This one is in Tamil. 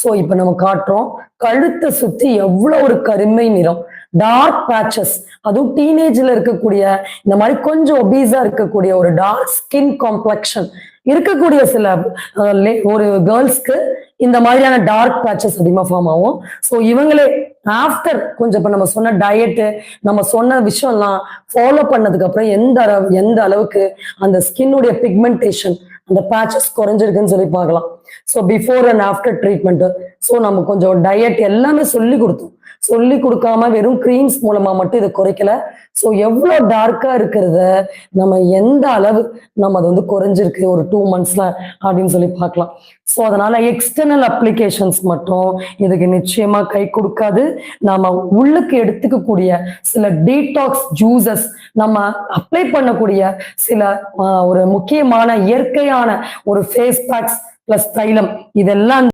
ஸோ இப்போ நம்ம காட்டுறோம் கழுத்தை சுத்தி எவ்வளவு ஒரு கருமை நிறம். டார்க் பேச்சஸ் அதுவும் டீனேஜ்ல இருக்கக்கூடிய இந்த மாதிரி கொஞ்சம் ஒபீஸா இருக்கக்கூடிய ஒரு டார்க் ஸ்கின் காம்ப்ளெக்ஷன் இருக்கக்கூடிய சில ஒரு கேர்ள்ஸ்க்கு இந்த மாதிரியான டார்க் பேச்சஸ் அதிகமாக ஃபார்ம் ஆகும். ஸோ இவங்களே ஆஃப்டர் கொஞ்சம் இப்போ நம்ம சொன்ன டயட்டு நம்ம சொன்ன விஷயம்லாம் ஃபாலோ பண்ணதுக்கு அப்புறம் எந்த அளவு எந்த அளவுக்கு அந்த ஸ்கின்னுடைய பிக்மெண்டேஷன் அந்த பேச்சஸ் குறைஞ்சிருக்குன்னு சொல்லி பார்க்கலாம். So before and after treatment so நம்ம கொஞ்சம் டயட் எல்லாமே சொல்லி கொடுத்தோம். சொல்லி கொடுக்காம வெறும் க்ரீம்ஸ் மூலமா மட்டும் இதை குறைக்கல. ஸோ எவ்வளோ டார்க்கா இருக்கிறத நம்ம எந்த அளவு நம்ம அது வந்து குறைஞ்சிருக்கு? ஒரு டூ மந்த்ஸ்ல அப்படின்னு சொல்லி பார்க்கலாம். ஸோ அதனால எக்ஸ்டர்னல் அப்ளிகேஷன்ஸ் மட்டும் இதுக்கு நிச்சயமா கை கொடுக்காது. நாம உள்ளுக்கு எடுத்துக்கக்கூடிய சில டீடாக்ஸ் ஜூசஸ் நம்ம அப்ளை பண்ணக்கூடிய சில ஒரு முக்கியமான இயற்கையான ஒரு ஃபேஸ் பேக்ஸ் பிளஸ் தைலம் இதெல்லாம்